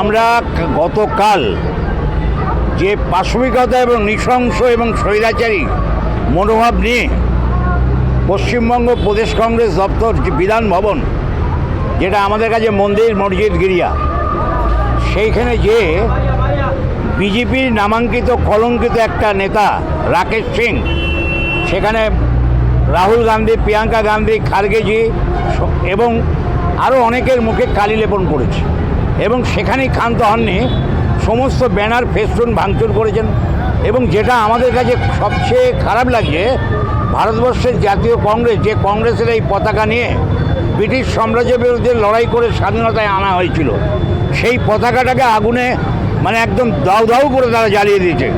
আমরা গতকাল যে পাশবিকতা এবং নৃশংস এবং স্বৈরাচারী মনোভাব নিয়ে পশ্চিমবঙ্গ প্রদেশ কংগ্রেস দপ্তর বিধান ভবন, যেটা আমাদের কাছে মন্দির মসজিদ গিরিয়া, সেইখানে যে বিজেপির নামাঙ্কিত কলঙ্কিত একটা নেতা রাকেশ সিং, সেখানে রাহুল গান্ধী, প্রিয়াঙ্কা গান্ধী, খার্গেজি এবং আরও অনেকের মুখে কালি লেপন করেছে। এবং সেখানেই ক্ষান্ত হননি, সমস্ত ব্যানার, ফেস্টুন ভাঙচুর করেছেন। এবং যেটা আমাদের কাছে সবচেয়ে খারাপ লাগছে, ভারতবর্ষের জাতীয় কংগ্রেস, যে কংগ্রেসের এই পতাকা নিয়ে ব্রিটিশ সাম্রাজ্যের বিরুদ্ধে লড়াই করে স্বাধীনতায় আনা হয়েছিল, সেই পতাকাটাকে আগুনে মানে একদম দাউ দাউ করে তারা জ্বালিয়ে দিয়েছে।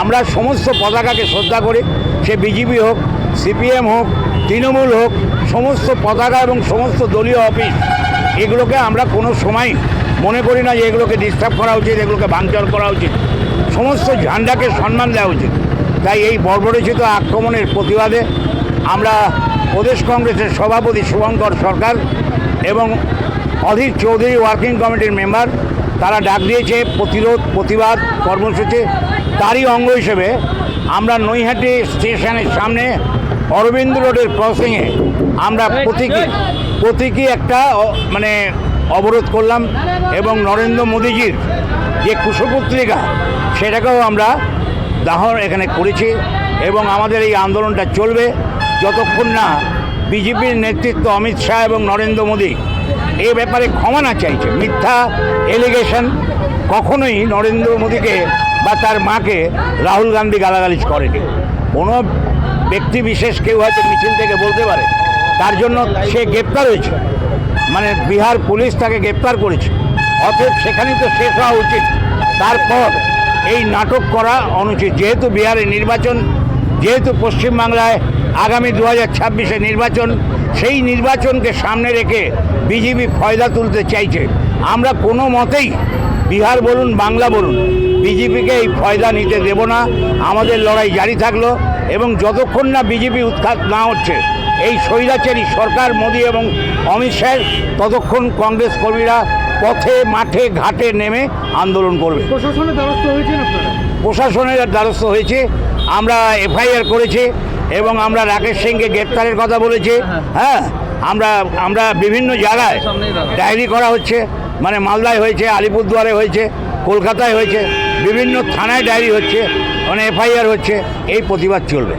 আমরা সমস্ত পতাকাকে শ্রদ্ধা করি, সে বিজেপি হোক সিপিএম হোক, তৃণমূল হোক, সমস্ত পতাকা এবং সমস্ত দলীয় অফিস, এগুলোকে আমরা কোনো সময় মনে করি না যে এগুলোকে ডিস্টার্ব করা উচিত, এগুলোকে ভাঙচুর করা উচিত। সমস্ত ঝান্ডাকে সম্মান দেওয়া উচিত। তাই এই বর্বরচিত আক্রমণের প্রতিবাদে আমরা প্রদেশ কংগ্রেসের সভাপতি শুভঙ্কর সরকার এবং অধীর চৌধুরী ওয়ার্কিং কমিটির মেম্বার, তারা ডাক দিয়েছে প্রতিরোধ, প্রতিবাদ, কর্মসূচি, তারই অঙ্গ হিসেবে আমরা নৈহাটি স্টেশনের সামনে অরবিন্দ রোডের ক্রসিংয়ে আমরা প্রতীকী প্রতীকী একটা মানে অবরোধ করলাম এবং নরেন্দ্র মোদীজির যে কুশপুত্রিকা সেটাকেও আমরা দাহন এখানে করেছি এবং আমাদের এই আন্দোলনটা চলবে। যতক্ষণ না বিজেপির নেতৃত্ব অমিত শাহ এবং নরেন্দ্র মোদী এ ব্যাপারে ক্ষমা না চাইছে মিথ্যা এলিগেশন কখনোই নরেন্দ্র মোদীকে বা তার মাকে রাহুল গান্ধী গালাগালিজ করেনি কোনো ব্যক্তি বিশেষ কেউ হয়তো মিছিল থেকে বলতে পারে। তার জন্য সে গ্রেপ্তার হয়েছে। মানে বিহার পুলিশ তাকে গ্রেপ্তার করেছে। অতএব সেখানেই তো শেষ হওয়া উচিত। তারপর এই নাটক করা অনুচিত। যেহেতু বিহারে নির্বাচন, যেহেতু পশ্চিমবাংলায় আগামী দু হাজার ছাব্বিশে নির্বাচন, সেই নির্বাচনকে সামনে রেখে বিজেপি ফয়দা তুলতে চাইছে। আমরা কোনো মতেই বিহার বলুন বাংলা বলুন বিজেপিকে এই ফয়দা নিতে দেব না। আমাদের লড়াই জারি থাকল এবং যতক্ষণ না বিজেপি উৎখাত না হচ্ছে এই স্বৈরাচারী সরকার মোদি এবং অমিত শাহের ততক্ষণ কংগ্রেস কর্মীরা পথে মাঠে ঘাটে নেমে আন্দোলন করবে। প্রশাসনের দ্বারস্থ হয়েছে প্রশাসনের দ্বারস্থ হয়েছে আমরা এফআইআর করেছি এবং আমরা রাকেশ সিংকে গ্রেপ্তারের কথা বলেছি। হ্যাঁ। আমরা আমরা বিভিন্ন জায়গায় ডায়েরি করা হচ্ছে। মানে মালদায় হয়েছে, আলিপুরদুয়ারে হয়েছে, কলকাতায় হয়েছে, বিভিন্ন থানায় ডায়েরি হচ্ছে মানে এফআইআর হচ্ছে, এই প্রতিবাদ চলবে।